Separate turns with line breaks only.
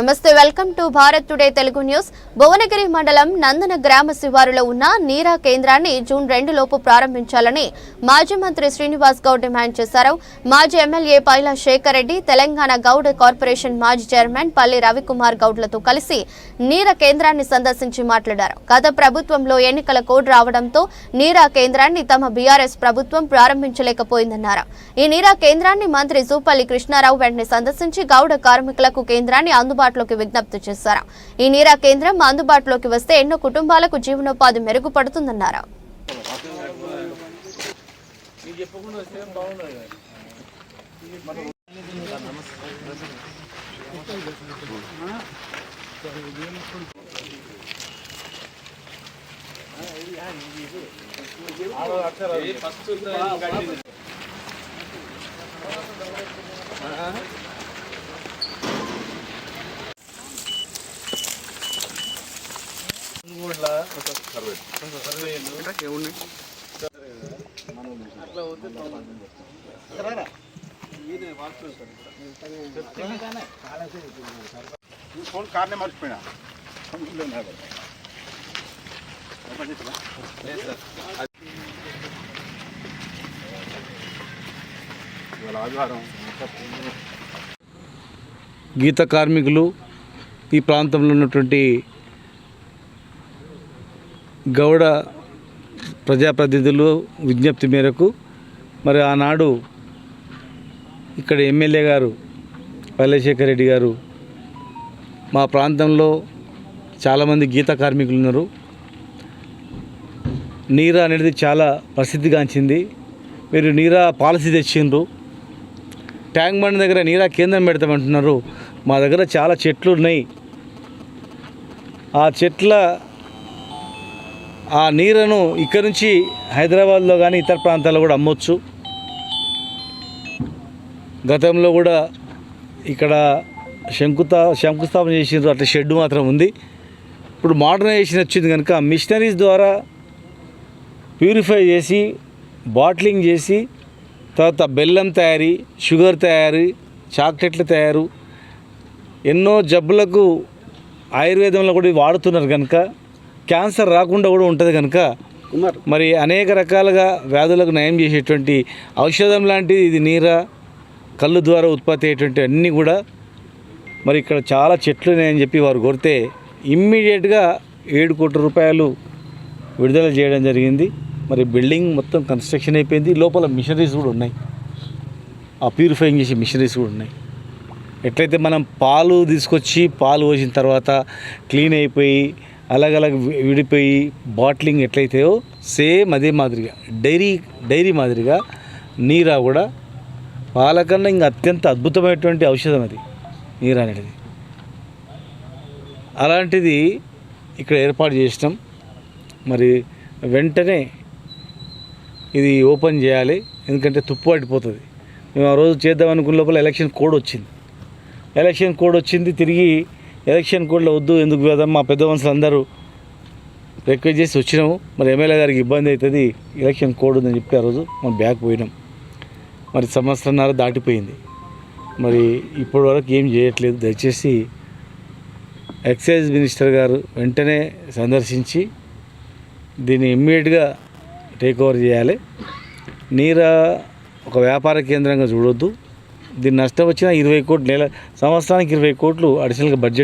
నమస్తే welcome to Bharat today Telugu news. Bhuvanagiri మండలం నందన గ్రామ శివారులో ఉన్న నీరా కేంద్రాన్ని జూన్ రెండు లోపు ప్రారంభించాలని మాజీ మంత్రి శ్రీనివాస్ గౌడ్ డిమాండ్ చేశారు. మాజీ ఎమ్మెల్యే పైలా శేఖర్ రెడ్డి తెలంగాణ గౌడ్ కార్పొరేషన్ మాజీ చైర్మన్ పల్లి రవికుమార్ గౌడ్లతో కలిసి నీరా కేంద్రాన్ని సందర్శించి మాట్లాడారు. గత ప్రభుత్వంలో ఎన్నికల కోడ్ రావడంతో నీరా కేంద్రాన్ని తమ బీఆర్ఎస్ ప్రభుత్వం ప్రారంభించలేకపోయిందన్నారు. ఈ నీరా కేంద్రాన్ని మంత్రి జూపల్లి కృష్ణారావు వెంటనే సందర్శించి గౌడ కార్మికులకు కేంద్రాన్ని అందుబాటులోకి విజ్ఞప్తి చేశారు. ఈ నీరా కేంద్రం అందుబాటులోకి వస్తే ఎన్నో కుటుంబాలకు జీవనోపాధి మెరుగుపడుతుందన్నారు.
ఫోన్ కార్నే మర్చిపోయినా?
గీత కార్మికులు ఈ ప్రాంతంలో ఉన్నటువంటి గౌడ ప్రజాప్రతినిధులు విజ్ఞప్తి మేరకు మరి ఆనాడు ఇక్కడ ఎమ్మెల్యే గారు పల్లెశేఖర్ రెడ్డి గారు మా ప్రాంతంలో చాలామంది గీత కార్మికులు ఉన్నారు. నీరా అనేది చాలా ప్రసిద్ధిగాంచింది. మీరు నీరా పాలసీ తెచ్చిండ్రు. ట్యాంక్ బండ్ దగ్గర నీరా కేంద్రం పెడతామంటున్నారు. మా దగ్గర చాలా చెట్లు ఉన్నాయి. ఆ చెట్ల ఆ నీరును ఇక్కడ నుంచి హైదరాబాద్లో కానీ ఇతర ప్రాంతాల్లో కూడా అమ్మొచ్చు. గతంలో కూడా ఇక్కడ శంకుతా శంకుస్థాపన చేసిన అట్లా షెడ్ మాత్రం ఉంది. ఇప్పుడు మోడర్నైజేషన్ వచ్చింది కనుక మిషనరీస్ ద్వారా ప్యూరిఫై చేసి బాటిలింగ్ చేసి తర్వాత బెల్లం తయారీ షుగర్ తయారీ చాక్లెట్ల తయారు ఎన్నో జబ్బులకు ఆయుర్వేదంలో కూడా వాడుతున్నారు కనుక క్యాన్సర్ రాకుండా కూడా ఉంటుంది కనుక మరి అనేక రకాలుగా వ్యాధులకు నయం చేసేటువంటి ఔషధం లాంటిది ఇది నీర కళ్ళు ద్వారా ఉత్పత్తి అయ్యేటువంటి అన్నీ కూడా మరి ఇక్కడ చాలా చెట్లు ఉన్నాయని చెప్పి వారు కోరితే ఇమ్మీడియట్గా ఏడు కోట్ల రూపాయలు విడుదల చేయడం జరిగింది. మరి బిల్డింగ్ మొత్తం కన్స్ట్రక్షన్ అయిపోయింది. లోపల మిషనరీస్ కూడా ఉన్నాయి. ఆ ప్యూరిఫైయింగ్ చేసే మిషనరీస్ కూడా ఉన్నాయి. ఎట్లయితే మనం పాలు తీసుకొచ్చి పాలు పోసిన తర్వాత క్లీన్ అయిపోయి అలగలగ వి- విడిపోయి బాటిలింగ్ ఎట్లయితాయో సేమ్ అదే మాదిరిగా డైరీ డైరీ మాదిరిగా నీరా కూడా పాలకన్నా ఇంకా అత్యంత అద్భుతమైనటువంటి ఔషధం అది నీరా అనేది అలాంటిది ఇక్కడ ఏర్పాటు చేసినాం. మరి వెంటనే ఇది ఓపెన్ చేయాలి ఎందుకంటే తుప్పు పడిపోతుంది. మేము ఆ రోజు చేద్దాం అనుకున్న లోపల ఎలక్షన్ కోడ్ వచ్చింది. ఎలక్షన్ కోడ్ వచ్చింది తిరిగి ఎలక్షన్ కోడ్లో వద్దు ఎందుకు వేద్దాం మా పెద్ద మనుషులు అందరూ రిక్వెస్ట్ చేసి వచ్చినాము. మరి ఎమ్మెల్యే గారికి ఇబ్బంది అవుతుంది ఎలక్షన్ కోడ్ ఉందని చెప్పి ఆ రోజు మనం బ్యాక్ పోయినాం. మరి సంవత్సరంన్నర దాటిపోయింది. మరి ఇప్పటి వరకు ఏం చేయట్లేదు. దయచేసి ఎక్సైజ్ మినిస్టర్ గారు వెంటనే సందర్శించి దీన్ని ఇమ్మీడియట్గా టేక్ ఓవర్ చేయాలి. నీరా ఒక వ్యాపార కేంద్రంగా చూడొద్దు. దీని నష్టం వచ్చిన ఇరవై కోట్లు నెల సంవత్సరానికి ఇరవై కోట్లు అడిషనల్గా బడ్జెట్